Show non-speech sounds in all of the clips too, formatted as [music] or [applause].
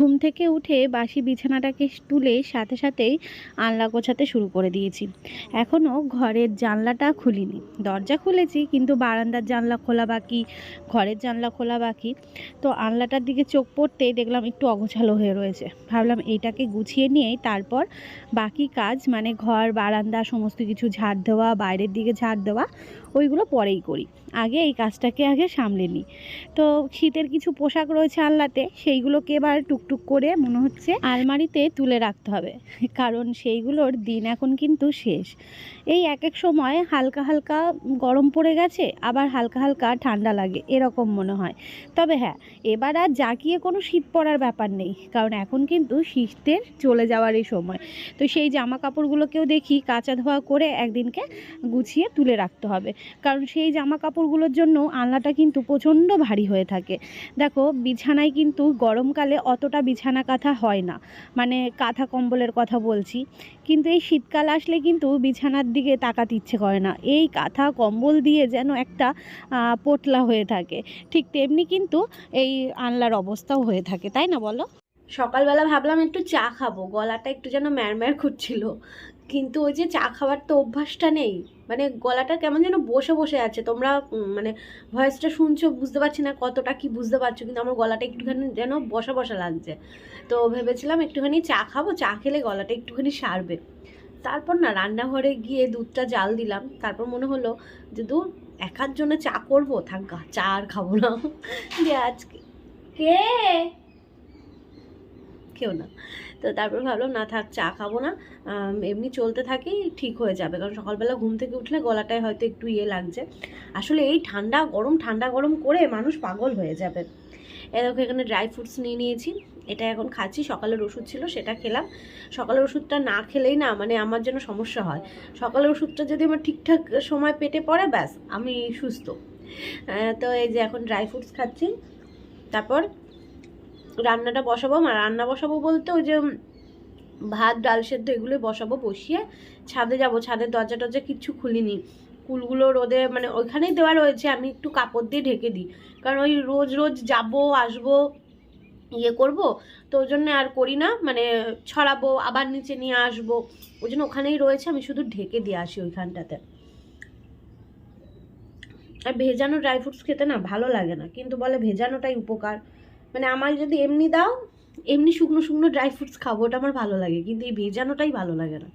ঘুম থেকে উঠে বাসি বিছানাটাকে তুলে সাথে সাথেই আনলা গোছাতে শুরু করে দিয়েছি। এখনও ঘরের জানলাটা খুলিনি। দরজা খুলেছি, কিন্তু বারান্দার জানলা খোলা বাকি, ঘরের জানলা খোলা বাকি। তো আনলাটার দিকে চোখ পড়তেই দেখলাম একটু অগোছালো হয়ে রয়েছে। ভাবলাম এইটাকে গুছিয়ে নিয়েই তারপর বাকি কাজ মানে ঘর, বারান্দা, সমস্ত কিছু ঝাড় দেওয়া, বাইরের দিকে ঝাড় দেওয়া ওইগুলো পরেই করি। আগে এই কাজটাকে আগে সামলে নিই। তো শীতের কিছু পোশাক রয়েছে আলনাতে, সেইগুলোকে এবার টুকটুক করে মনে হচ্ছে আলমারিতে তুলে রাখতে হবে। কারণ সেইগুলোর দিন এখন কিন্তু শেষ। এই এক এক সময় হালকা হালকা গরম পড়ে গেছে, আবার হালকা হালকা ঠান্ডা লাগে, এরকম মনে হয়। তবে হ্যাঁ এবার আর জাকিয়ে কোনো শীত পড়ার ব্যাপার নেই, কারণ এখন কিন্তু শীতের চলে যাওয়ারই সময়। তো সেই জামা কাপড়গুলোকেও দেখি, কাঁচা ধোয়া করে একদিনকে গুছিয়ে তুলে রাখতে হবে। কারণ সেই জামা কাপড়গুলোর জন্য আলনাটা কিন্তু প্রচণ্ড ভারী হয়ে থাকে। দেখো, বিছানায় কিন্তু গরমকালে অতটা বিছানা কাঁথা হয় না। মানে কাঁথা কম্বলের কথা বলছি। কিন্তু এই শীতকাল আসলে কিন্তু বিছানার দিকে তাকাতে ইচ্ছে করে না। এই কাঁথা কম্বল দিয়ে যেন একটা পোটলা হয়ে থাকে। ঠিক তেমনি কিন্তু এই আনলার অবস্থাও হয়ে থাকে, তাই না বলো? সকালবেলা ভাবলাম একটু চা খাব। গলাটা একটু যেন ম্যারম্যার করছিল। কিন্তু ওই যে চা খাওয়ার তো অভ্যাসটা নেই। মানে গলাটা কেমন যেন বসে বসে আছে। তোমরা মানে ভয়েসটা শুনছো, বুঝতে পারছি না কতটা কি বুঝতে পারছ, কিন্তু আমার গলাটা একটুখানি যেন বসা বসা লাগছে। তো ভেবেছিলাম একটুখানি চা খাব, চা খেলে গলাটা একটুখানি সারবে। তারপর না রান্নাঘরে গিয়ে দুধটা জাল দিলাম। তারপর মনে হলো যে, দূর, একার জন্য চা করব? থাক চা আর খাব না। দিয়ে আজকে কে? কেউ না। তো তারপর ভাবলাম, না থাক, চা খাব না। এমনি চলতে থাকি, ঠিক হয়ে যাবে। কারণ সকালবেলা ঘুম থেকে উঠলে গলাটায় হয়তো একটু ইয়ে লাগছে। আসলে এই ঠান্ডা, গরম ঠান্ডা, গরম করে মানুষ পাগল হয়ে যাবে। এ দেখো, এখানে ড্রাই ফ্রুটস নিয়ে নিয়েছি। এটা এখন খাচ্ছি। সকালের ওষুধ ছিল, সেটা খেলাম। সকালের ওষুধটা না খেলেই না মানে আমার জন্য সমস্যা হয়। সকালের ওষুধটা যদি আমার ঠিকঠাক সময় পেটে পড়ে, ব্যাস, আমি সুস্থ। তো এই যে এখন ড্রাই ফ্রুটস খাচ্ছি। তারপর রান্নাটা বসাবো। আর রান্না বসাবো বলতে ওই যে ভাত, ডাল সেদ্ধ এগুলো বসাবো, বসিয়ে ছাদে যাব। ছাদের দরজা টরজা কিচ্ছু খুলিনি। কুলগুলো রোদে মানে ওইখানেই দেওয়া রয়েছে। আমি একটু কাপড় দিয়ে ঢেকে দিই। কারণ ওই রোজ রোজ যাব, আসব ইয়ে করব, তো ওই জন্য আর করি না। মানে ছড়াবো, আবার নিচে নিয়ে আসব। ওই জন্য ওখানেই রয়েছে। আমি শুধু ঢেকে দিয়ে আসি ওইখানটাতে। আর ভেজানো ড্রাই ফ্রুটস খেতে না ভালো লাগে না। কিন্তু বলে ভেজানোটাই উপকার। মানে আমার যদি এমনি দাও, এমনি শুকনো শুকনো ড্রাই ফ্রুটস খাব, ওটা আমার ভালো লাগে, কিন্তু এই ভেজানোটাই ভালো লাগে না।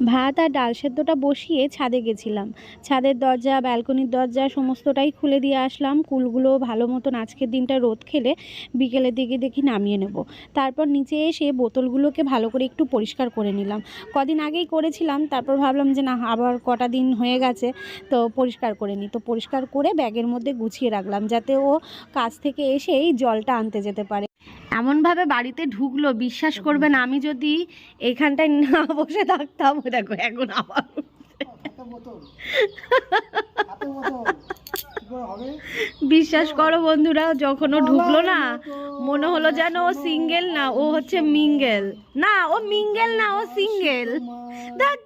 ভাত আর ডাল সেদ্ধটা বসিয়ে ছাদে গেছিলাম। ছাদের দরজা, ব্যালকনির দরজা, সমস্তটাই খুলে দিয়ে আসলাম। কুলগুলো ভালো মতন আজকের দিনটা রোদ খেলে বিকেলের দিকে দেখি নামিয়ে নেব। তারপর নিচে এসে বোতলগুলোকে ভালো করে একটু পরিষ্কার করে নিলাম। কদিন আগেই করেছিলাম, তারপর ভাবলাম যে না, আবার কটা দিন হয়ে গেছে, তো পরিষ্কার করে নিই। তো পরিষ্কার করে ব্যাগের মধ্যে গুছিয়ে রাখলাম, যাতে ও কাছ থেকে এসেই জলটা আনতে যেতে পারে। এমনভাবে বাড়িতে ঢুকলো, বিশ্বাস করবে না, আমি যদি এখানটায় না [laughs] বসে থাকতাম, দেখো এখন আবার বিশ্বাস করো বন্ধুরা, যখন ও ঢুকলো না, মনে হলো যেন ও সিঙ্গেল না, ও হচ্ছে মিঙ্গেল না, ও মিঙ্গেল না, ও সিঙ্গেল ধ্যাৎ।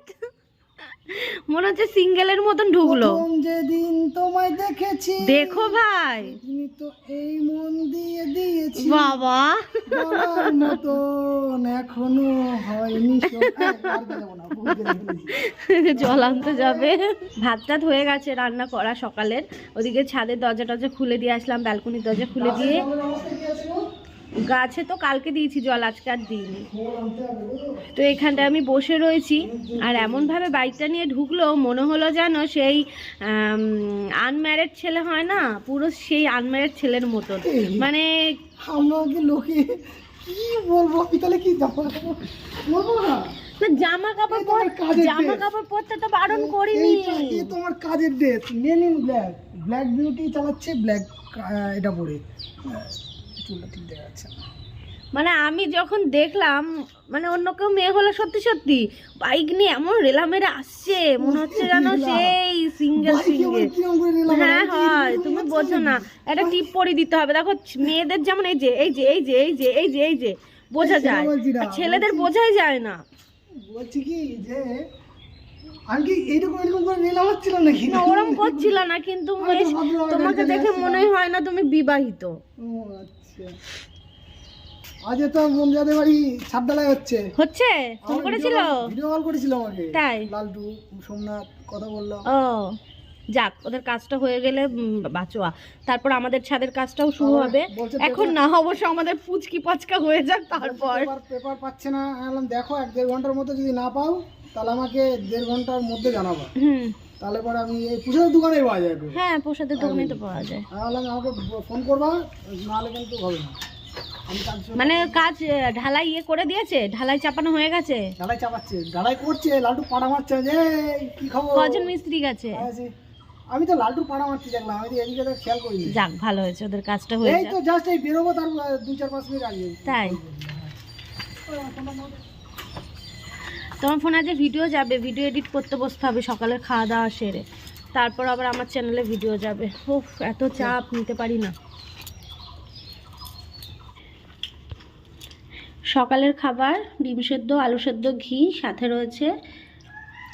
মনে হচ্ছে সিঙ্গেলের মতন ঢুকলো। যেদিন তোমায় দেখেছি দেখো ভাই। তুমি তো এই মন দিয়ে দিয়েছি। বাবা। বলার মতন এখনও হয়নি হয়ে। জল আনতে যাবে। ভাত টাত হয়ে গেছে রান্না করা সকালের। ওদিকে ছাদের দরজা টরজা খুলে দিয়ে আসলাম ব্যালকনির দরজা খুলে দিয়ে। গাছে তো কালকে দিয়েছি জল আজকে আর দিইনি। তো এখানটায় আমি বসে রয়েছি আর এমনভাবে বাইকটা নিয়ে ঢুকলো মনে হলো যেন সেই আনম্যারেড ছেলে হয় না পুরো সেই আনম্যারেড ছেলের মতন। মানে আমাকে লোকে কি বলব আমি তাহলে কি যাব বলব না? না, জামা কাপড় জামা কাপড় পরতে তো বারণ করিনি। তোমার কাজের dress? Men in black black beauty চালাচ্ছে ব্ল্যাক এটা পরে। চুলটা ঠিক দেখা যাচ্ছে না। মানে আমি যখন দেখলাম মানে অন্য কেউ মেয়ে হলে সত্যি সত্যি বাইক নিয়ে এমন রেলা মেরে আসছে মনে হচ্ছে যেন সেই সিঙ্গেল সিঙ্গেল? হ্যাঁ হয় তুমি বোঝো না? একটা টিপ পরে দিতে হবে দেখো মেয়েদের যেমন এই যে এই যে এই যে এই যে এই যে এই যে বোঝা যায় ছেলেদের বোঝাই যায় না বলছি কি যে আমি কি এইরকম এরকম করে নিলাম হচ্ছিল নাকি না ওরম করছিল না কিন্তু তোমাকে দেখে। মনে হয় না তুমি বিবাহিত ও আচ্ছা আজ তো মমজাদের বাড়ি ছাদ হচ্ছে। হচ্ছে? ফোন করেছিল? ভিডিও কল করেছিল আমাকে। তাই? লালটু সোমনাথ কথা বললাম ও যাক ওদের কাজটা হয়ে গেলে বাঁচোয়া। তারপর আমাদের ছাদের কাজটাও শুরু হবে। এখন না অবশ্য আমাদের ফুচকি পচকা হয়ে যাক তারপর। পেপার পাচ্ছে না। দেখো এক দেড় ঘণ্টার মধ্যে যদি না পাও তাহলে আমাকে দেড় ঘণ্টার মধ্যে জানাব। হুম। তাহলে পরে আমি এই পুজোর দোকানে পাওয়া যায় পেপার। হ্যাঁ প্রসাদের দোকানে তো পাওয়া যায়। আমি আমাকে ফোন করবা নাহলে কিন্তু হবে না। মানে কাজ ঢালাই ইয়ে করে দিয়েছে? ঢালাই চাপানো হয়ে গেছে? ঢালাই চাপাচ্ছে ঢালাই করছে লালটু পাড়া মারছে যে কি খবর? কজন মিস্ত্রি গেছে? আমি তো লালটু পাড়া মারছি দেখলাম আমি এদিকে তো খেয়াল করিনি। যাক ভালো হয়েছে ওদের কাজটা হয়ে এই তো জাস্ট এই বেরোবো তার আহ, দু চার পাঁচ মিনিট আগে। তাই? তোমার ফোনে যে ভিডিও যাবে ভিডিও এডিট করতে বসতে হবে সকালের খাওয়া দাওয়া সেরে। তারপর আবার আমার চ্যানেলে ভিডিও যাবে। উফ এত চাপ নিতে পারি না। সকালের খাবার ডিম সেদ্ধ আলু সেদ্ধ ঘি সাথে রয়েছে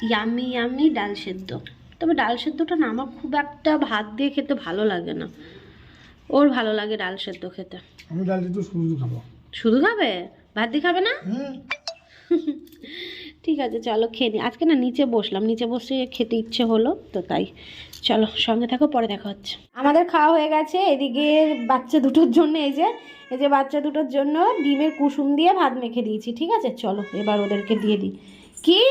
ইয়ামি ইয়ামি ডাল সেদ্ধ। তবে ডাল সেদ্ধটা না আমার খুব একটা ভাত দিয়ে খেতে ভালো লাগে না। ওর ভালো লাগে ডাল সেদ্ধ খেতে। আমি ডালটা তো শুরু খাব। শুধু খাবে? ভাত দিয়ে খাবে না? হুম। [laughs] ঠিক আছে, চলো খেয়ে নিই আজকে না নিচে বসলাম, নিচে বসে খেতে ইচ্ছে হলো, তো তাই। চলো, সঙ্গে থাকো, পরে দেখা হচ্ছে। আমাদের খাওয়া হয়ে গেছে, এদিকে বাচ্চা দুটোর জন্য, এই যে এই যে বাচ্চা দুটোর জন্য ডিমের কুসুম দিয়ে ভাত মেখে দিয়েছি, ঠিক আছে? চলো, এবার ওদেরকে দিয়ে দিই। কি?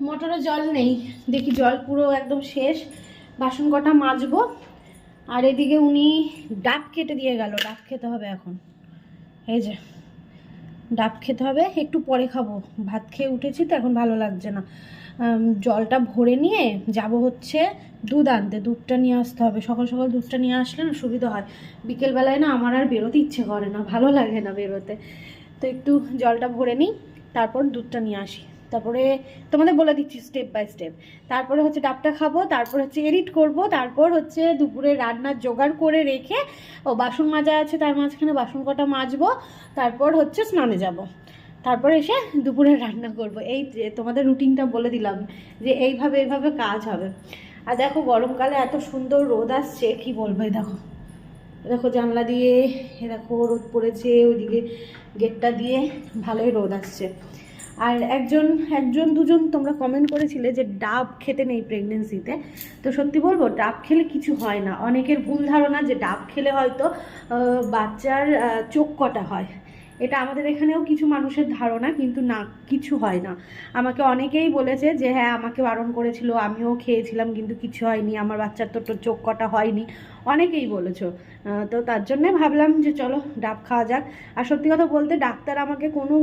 মোটরে জল নেই। দেখি জল পুরো একদম শেষ। বাসন কটা মাজবো। আর এদিকে উনি ডাব কেটে দিয়ে গেল, ডাব খেতে হবে এখন। এই যে ডাব খেতে হবে। একটু পরে খাব। ভাত খেয়ে উঠেছি তো, এখন ভালো লাগছে না। জলটা ভরে নিয়ে যাব হচ্ছে দুধ আনতে। দুধটা নিয়ে আসতে হবে। সকাল সকাল দুধটা নিয়ে আসলে না সুবিধা হয়। বিকেলবেলায় না আমার আর বেরোতে ইচ্ছে করে না। ভালো লাগে না বেরোতে। তো একটু জলটা ভরে নিই, তারপর দুধটা নিয়ে আসি। তারপরে তোমাদের বলে দিচ্ছি স্টেপ বাই স্টেপ তারপরে হচ্ছে ডাবটা খাব, তারপর হচ্ছে এডিট করব, তারপর হচ্ছে দুপুরে রান্নার জোগাড় করে রেখে, ও বাসন মাজা আছে তার মাঝখানে বাসন কটা মাজবো, তারপর হচ্ছে স্নানে যাব। তারপর এসে দুপুরে রান্না করব। এই যে তোমাদের রুটিনটা বলে দিলাম যে এইভাবে এইভাবে কাজ হবে। আর দেখো গরমকালে এত সুন্দর রোদ আসছে, কি বলব দেখো। দেখো জানলা দিয়ে, এ দেখো রোদ পড়েছে, ওইদিকে গেটটা দিয়ে ভালোই রোদ আসছে। আর একজন একজন, দুজন তোমরা কমেন্ট করেছিলে যে ডাব খেতে নেই প্রেগনেন্সিতে তো। সত্যি বলব, ডাব খেলে কিছু হয় না। অনেকের ভুল ধারণা যে ডাব খেলে হয়তো বাচ্চার চোখ কটা হয়। এটা আমাদের এখানেও কিছু মানুষের ধারণা, কিন্তু না, কিছু হয় না। আমাকে অনেকেই বলেছে যে হ্যাঁ আমাকে বারণ করেছিল, আমিও খেয়েছিলাম, কিন্তু কিছু হয়নি, আমার বাচ্চার তো তো চোখ কটা হয়নি। অনেকেই বলেছ। তো তার জন্যে ভাবলাম যে, চলো, ডাব খাওয়া যাক। আর সত্যি কথা বলতে, ডাক্তার আমাকে কোনো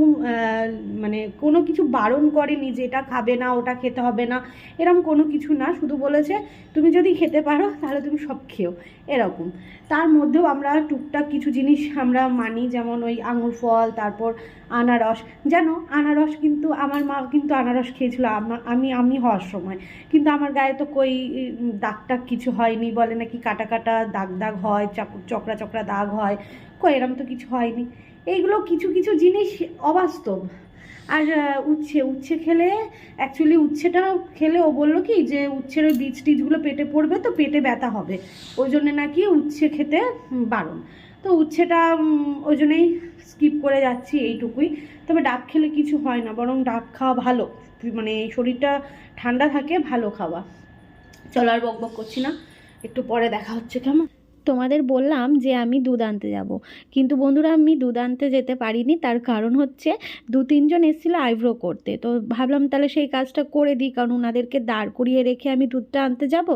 মানে কোনো কিছু বারণ করেনি যে, এটা খাবে না, ওটা খেতে হবে না। এরকম কোনো কিছু না, শুধু বলেছে, তুমি যদি খেতে পারো, তাহলে তুমি সব খেও। এরকম। তার মধ্যেও আমরা টুকটাক কিছু জিনিস আমরা মানি, যেমন ওই আঙুর ফল, তারপর আনারস। জানো, আনারস কিন্তু আমার মা কিন্তু আনারস খেয়েছিল আমা- আমি আমি হওয়ার সময়। কিন্তু আমার গায়ে তো কই, দাগ টাগ কিছু হয়নি বলে নাকি কাটা কাটা দাগ দাগ হয়, চাক- চকরা চকরা দাগ হয়। কই, এরম তো কিছু হয়নি। এইগুলো কিছু কিছু জিনিস অবাস্তব। আর উচ্ছে উচ্ছে খেলে অ্যাকচুয়ালি উচ্ছেটা খেলে ও বলল কি যে উচ্ছের ওই বীজ টিজগুলো পেটে পড়বে তো পেটে ব্যথা হবে। ওই জন্যে নাকি উচ্ছে খেতে বারণ। তো উচ্ছেটা ওই জন্যই স্কিপ করে যাচ্ছি এইটুকুই। তবে ডাব খেলে কিছু হয় না, বরং ডাব খাওয়া ভালো। মানে শরীরটা ঠান্ডা থাকে, ভালো খাওয়া। চলো আর বক বক করছি না, একটু পরে দেখা হচ্ছে, কেমন? তোমাদের বললাম যে আমি দুধ আনতে যাব। কিন্তু বন্ধুরা, আমি দুধ আনতে যেতে পারিনি। তার কারণ হচ্ছে দু, তিনজন এসেছিল আইব্রো করতে। তো ভাবলাম তাহলে সেই কাজটা করে দিই, কারণ ওনাদেরকে দাঁড় করিয়ে রেখে আমি দুধটা আনতে যাব।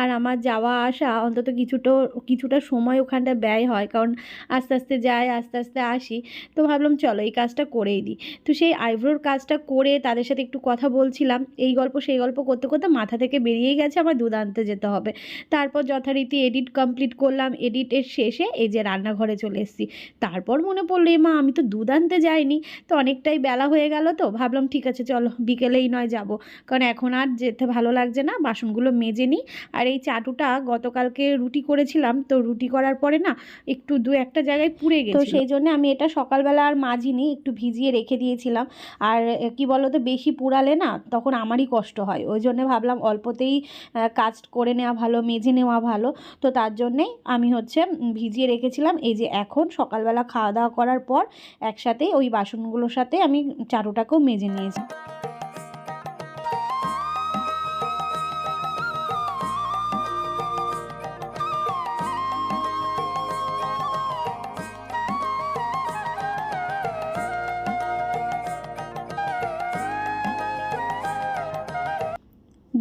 আর আমার যাওয়া আসা অন্তত কিছুটা কিছুটা সময় ওখানটা ব্যয় হয়, কারণ আস্তে আস্তে যাই, আস্তে আস্তে আসি। তো ভাবলাম চলো এই কাজটা করেই দিই। তো সেই আইব্রোর কাজটা করে তাদের সাথে একটু কথা বলছিলাম। এই গল্প, সেই গল্প করতে করতে মাথা থেকে বেরিয়েই গেছে আমার দুধ আনতে যেতে হবে। তারপর যথারীতি এডিট কমপ্লিট করলাম। করলাম এডিটের শেষে এই যে রান্নাঘরে চলে এসেছি। তারপর মনে পড়ল এ মা আমি তো দুধ আনতে যাইনি তো অনেকটাই বেলা হয়ে গেল তো ভাবলাম ঠিক আছে চলো বিকেলেই নয় যাব। কারণ এখন আর যেতে ভালো লাগছে না বাসনগুলো মেজে নিই। আর এই চাটুটা গতকালকে রুটি করেছিলাম তো রুটি করার পরে না একটু দু একটা জায়গায় পুড়ে গেছে তো সেই জন্য আমি এটা সকালবেলা আর মাজিনি একটু ভিজিয়ে রেখে দিয়েছিলাম। আর কি বলো তো বেশি পুড়ালে না তখন আমারই কষ্ট হয়। ওই জন্য ভাবলাম অল্পতেই কাজ করে নেওয়া ভালো মেজে নেওয়া ভালো। তো তার জন্যেই আমি হচ্ছে ভিজিয়ে রেখেছিলাম। এই যে এখন সকালবেলা খাওয়া দাওয়া করার পর একসাথে ওই বাসনগুলোর সাথে আমি চারোটাকেও মেজে নিয়েছি।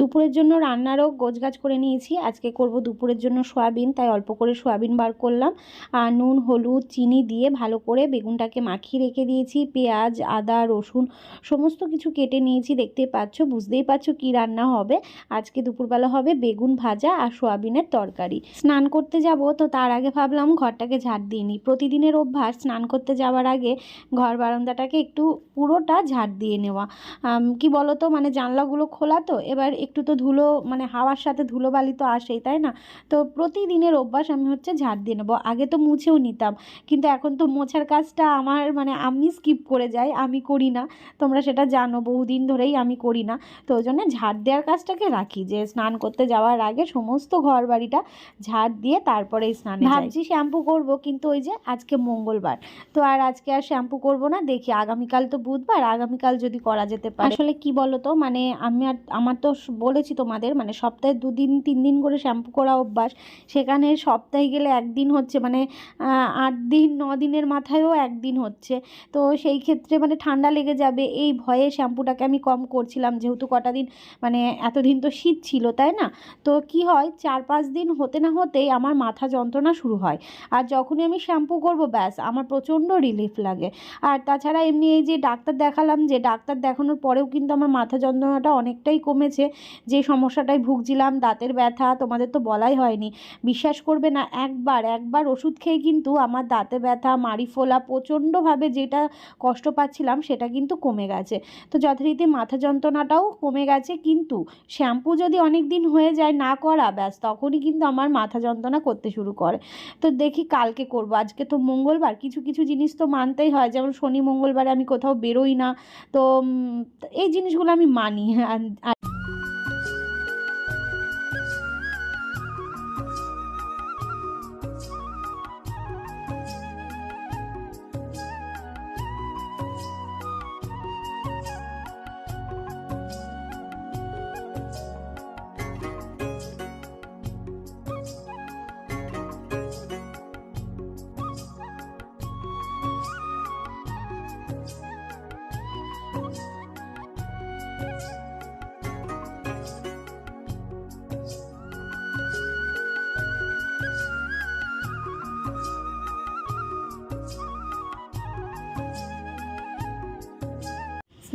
দুপুরের জন্য রান্নারও গোছগাছ করে নিয়েছি। আজকে করব দুপুরের জন্য সয়াবিন, তাই অল্প করে সয়াবিন বার করলাম। আর নুন, হলুদ, চিনি দিয়ে ভালো করে বেগুনটাকে মাখিয়ে রেখে দিয়েছি। পেঁয়াজ, আদা, রসুন সমস্ত কিছু কেটে নিয়েছি। দেখতেই পাচ্ছ, বুঝতেই পারছ কি রান্না হবে। আজকে দুপুরবেলা হবে বেগুন ভাজা আর সয়াবিনের তরকারি। স্নান করতে যাব, তো তার আগে ভাবলাম ঘরটাকে ঝাড় দিয়ে নিই। প্রতিদিনের অভ্যাস স্নান করতে যাওয়ার আগে ঘর বারান্দাটাকে একটু পুরোটা ঝাড় দিয়ে নেওয়া। কি বলো তো মানে জানলাগুলো খোলা তো, এবার একটু তো ধুলো মানে হাওয়ার সাথে ধুলোবালি তো আসেই তাই না? তো প্রতিদিনের অভ্যাস আমি হচ্ছে ঝাড় দিয়ে নেব। আগে তো মুছেও নিতাম কিন্তু এখন তো মোছার কাজটা আমার মানে আমি স্কিপ করে যাই আমি করি না। তোমরা সেটা জানো বহুদিন ধরেই আমি করি না। তো ওই জন্য ঝাড় দেওয়ার কাজটাকে রাখি যে স্নান করতে যাওয়ার আগে সমস্ত ঘর বাড়িটা ঝাড় দিয়ে তারপরেই স্নান। ভাবছি শ্যাম্পু করব কিন্তু ওই যে আজকে মঙ্গলবার। তো আর আজকে আর শ্যাম্পু করব না দেখি আগামীকাল তো বুধবার আগামীকাল যদি করা যেতে পারে। আসলে কি বলো তো মানে আমি আর আমার তো বলেছি তোমাদের মানে সপ্তাহে দুদিন তিন দিন করে শ্যাম্পু করা অভ্যাস। সেখানে সপ্তাহে গেলে একদিন হচ্ছে মানে আট দিন, ন দিনের মাথায়ও একদিন হচ্ছে। তো সেই ক্ষেত্রে মানে ঠান্ডা লেগে যাবে, এই ভয়ে শ্যাম্পুটাকে আমি কম করছিলাম, যেহেতু কটা দিন মানে এতদিন তো শীত ছিল, তাই না? তো কি হয়, চার পাঁচ দিন হতে না হতেই আমার মাথা যন্ত্রণা শুরু হয়। আর যখনই আমি শ্যাম্পু করব, ব্যাস, আমার প্রচণ্ড রিলিফ লাগে। আর তাছাড়া এমনি এই যে ডাক্তার দেখালাম, যে ডাক্তার দেখানোর পরেও কিন্তু আমার মাথা যন্ত্রণাটা অনেকটাই কমেছে। যে সমস্যাটায় ভুগছিলাম, দাঁতের ব্যথা তোমাদের তো বলাই হয়নি। বিশ্বাস করবে না, একবার একবার ওষুধ খেয়ে কিন্তু আমার দাঁতে ব্যথা, মাড়ি ফোলা, প্রচণ্ডভাবে যেটা কষ্ট পাচ্ছিলাম সেটা কিন্তু কমে গেছে। তো যথারীতি মাথা যন্ত্রণাটাও কমে গেছে, কিন্তু শ্যাম্পু যদি অনেক দিন হয়ে যায় না করা, ব্যাস তখনই কিন্তু আমার মাথা যন্ত্রণা করতে শুরু করে। তো দেখি কালকে করব। আজকে তো মঙ্গলবার, কিছু কিছু জিনিস তো মানতেই হয়। যেমন শনি মঙ্গলবারে আমি কোথাও বেরোই না। তো এই জিনিসগুলো আমি মানি।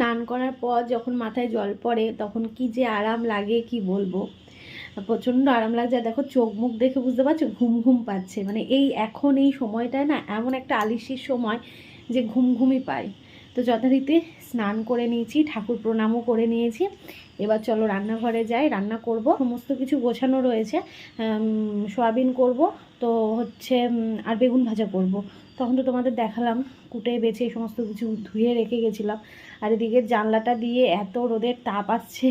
স্নান করার পর যখন মাথায় জল পড়ে, তখন কি যে আরাম লাগে, কি বলব? প্রচণ্ড আরাম লাগছে। আর দেখো, চোখ মুখ দেখে বুঝতে পারছ, ঘুম ঘুম পাচ্ছে। মানে এই এখন এই সময়টায় না, এমন একটা আলিশির সময় যে ঘুম ঘুমই পাই তো যথারীতি স্নান করে নিয়েছি, ঠাকুর প্রণামও করে নিয়েছি। এবার চলো রান্নাঘরে যাই, রান্না করব। সমস্ত কিছু গোছানো রয়েছে। সয়াবিন করব, তো হচ্ছে আর বেগুন ভাজা করব। তখন তো তোমাদের দেখালাম, কুটে বেছে এই সমস্ত কিছু ধুয়ে রেখে গেছিলাম। আর এদিকে জানলাটা দিয়ে এত রোদের তাপ আসছে,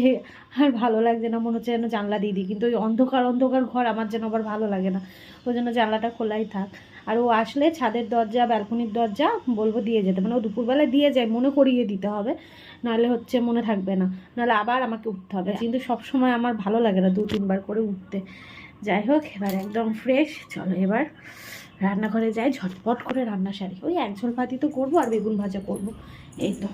আর ভালো লাগছে না, মনে হচ্ছে যেন জানলা দিয়ে দিই। কিন্তু ওই অন্ধকার অন্ধকার ঘর আমার যেন আবার ভালো লাগে না। ওই জন্য জানলাটা খোলাই থাক। আর ও আসলে ছাদের দরজা, ব্যালকনির দরজা, বলব দিয়ে যেতে। মানে ও দুপুরবেলা দিয়ে যায়, মনে করিয়ে দিতে হবে। নাহলে হচ্ছে মনে থাকবে না। নাহলে আবার আমাকে উঠতে হবে। কিন্তু সবসময় আমার ভালো লাগে না দু তিনবার করে উঠতে। যাই হোক, এবার একদম ফ্রেশ চলো এবার রান্নাঘরে যাই ঝটপট করে রান্না সারি। ওই এক ঝোল ভাতই তো করব আর বেগুন ভাজা করব। এই তো।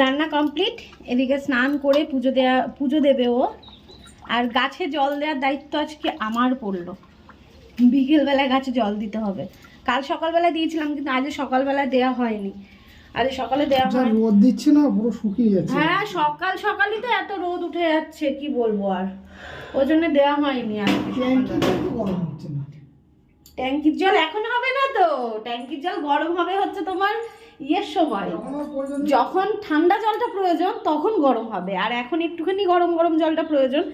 রান্না কমপ্লিট। এদিকে স্নান করে পুজো দেওয়া পুজো দেবে ও। আর গাছে জল দেওয়ার দায়িত্ব আজকে আমার পড়ল। বিকেলবেলায় গাছে জল দিতে হবে। কাল সকালবেলা দিয়েছিলাম কিন্তু আজ সকালবেলা দেওয়া হয়নি। আজ সকালে দেওয়া যা হয়নি রোদ দিচ্ছে না পুরো শুকিয়ে যাচ্ছে। হ্যাঁ সকাল সকালই তো এত রোদ উঠে যাচ্ছে কি বলব আর? ওই জন্য দেওয়া হয়নি আর ট্যাঙ্কির জল এখন হবে না তো? ট্যাঙ্কির জল গরম হবে হচ্ছে তোমার ইয়ের সময় যখন ঠান্ডা জলটা প্রয়োজন তখন গরম হবে। আর এখন একটুখানি গরম গরম জলটা প্রয়োজন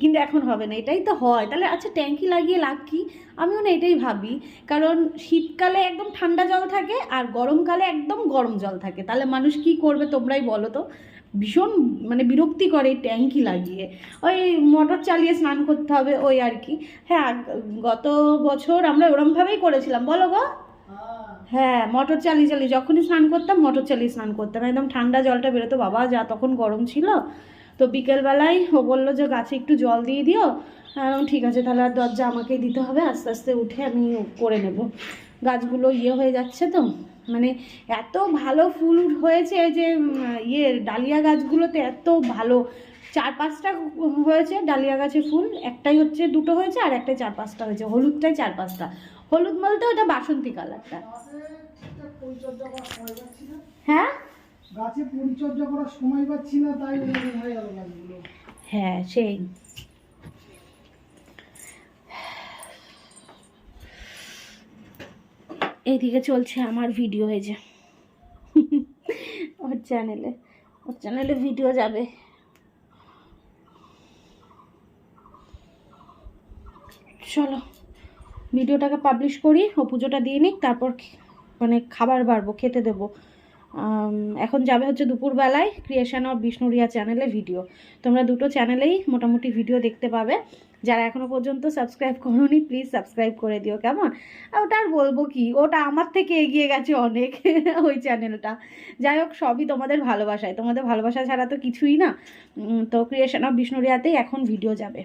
কিন্তু এখন হবে না। এটাই তো হয়। তাহলে আচ্ছা ট্যাঙ্কি লাগিয়ে লাভ কি? আমিও না এটাই ভাবি। কারণ শীতকালে একদম ঠান্ডা জল থাকে আর গরমকালে একদম গরম জল থাকে। তাহলে মানুষ কি করবে তোমরাই বলো তো? ভীষণ মানে বিরক্তি করে এই ট্যাঙ্কি লাগিয়ে। ওই মোটর চালিয়ে স্নান করতে হবে ওই আর কি। হ্যাঁ গত বছর আমরা ওরমভাবেই করেছিলাম। বলো গো। হ্যাঁ মোটর চালিয়ে চালিয়ে যখনই স্নান করতাম মোটর চালিয়ে স্নান করতাম। একদম ঠান্ডা জলটা বেরোতো, বাবা যা তখন গরম ছিল। তো বিকেলবেলায় ও বলল যে, গাছে একটু জল দিয়ে দিও। ঠিক আছে, তাহলে আর দরজা আমাকেই দিতে হবে, আস্তে আস্তে উঠে আমি করে নেব। গাছগুলো ইয়ে হয়ে যাচ্ছে তো মানে এত ভালো ফুল হয়েছে যে ইয়ে ডালিয়া গাছগুলোতে এত ভালো, চার পাঁচটা হয়েছে ডালিয়া গাছে ফুল, একটাই হচ্ছে দুটো হয়েছে আর একটাই চার পাঁচটা হয়েছে, হলুদটাই চার পাঁচটা। হলুদ বলতে ওটা বাসন্তী কালারটা। হ্যাঁ? গাছে পরিচর্যা করার সময় পাচ্ছি না তাই হয়ে গেল গাছগুলো। হ্যাঁ সেই। এইদিকে চলছে আমার ভিডিও এই যে। ওর চ্যানেলে ওর চ্যানেলে ভিডিও যাবে। চলো। ভিডিওটাকে পাবলিশ করি, ও পুজোটা দিয়ে নিক, তারপর মানে খাবার বাড়বো, খেতে দেবো। এখন যাবে হচ্ছে দুপুরবেলায় ক্রিয়েশন অফ বিষ্ণুরিয়া চ্যানেলে ভিডিও তোমরা দুটো চ্যানেলেই মোটামুটি ভিডিও দেখতে পাবে। যারা এখনও পর্যন্ত সাবস্ক্রাইব করোনি প্লিজ সাবস্ক্রাইব করে দিও, কেমন? ওটা আর বলব কি, ওটা আমার থেকে এগিয়ে গেছে অনেক [laughs] ওই চ্যানেলটা যাই হোক, সবই তোমাদের ভালোবাসায়। তোমাদের ভালোবাসা ছাড়া তো কিছুই না। তো ক্রিয়েশন অফ বিষ্ণুরিয়াতেই এখন ভিডিও যাবে।